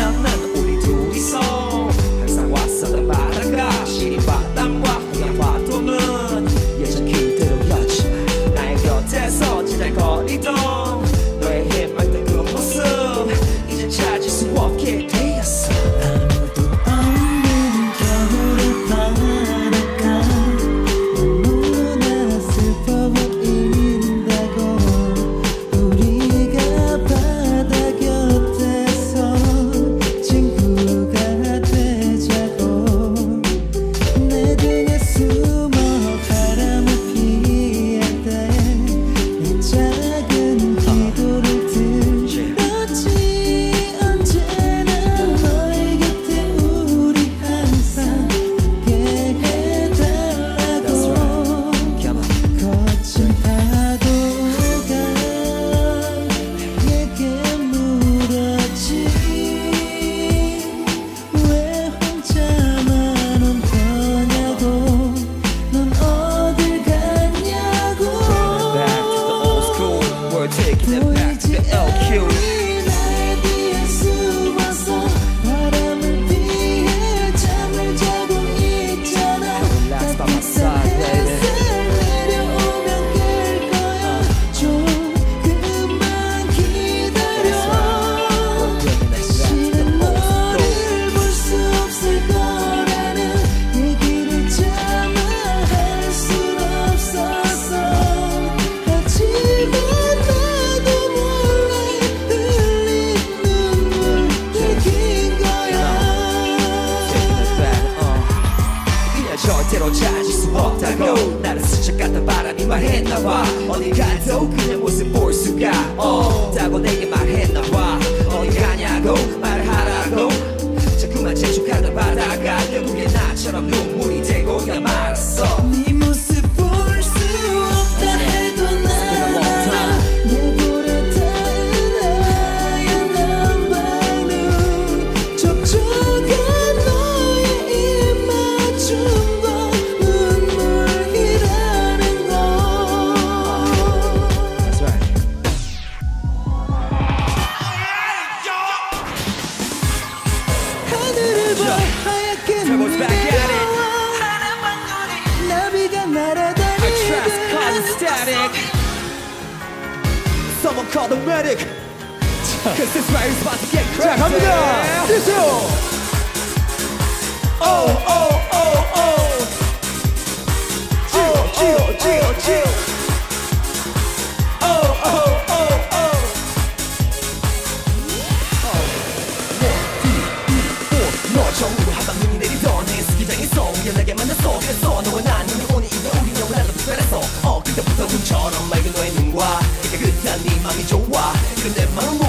않는 절대로 찾을 수 없다고. 나를 스쳐 갔던 바람이 말했나봐. 어디 가도 그냥 모습 볼 수가 없다고 내게 말했나봐. 어디 가냐고 말하라고. 자꾸만 재촉하던 바다가 결국에 나처럼 눈물이 되고야 말았어. Call the medic. Cause this rider's about to get crazy. 자 갑니다 뛰세요 Oh, oh, oh, oh. Oh, oh, oh, oh. Oh, oh, oh, oh. 너 처음으로 한방 눈이 내리던 내 스키장에서 우연하게 만났어 그래서 너와 맘이 좋아. 내 마음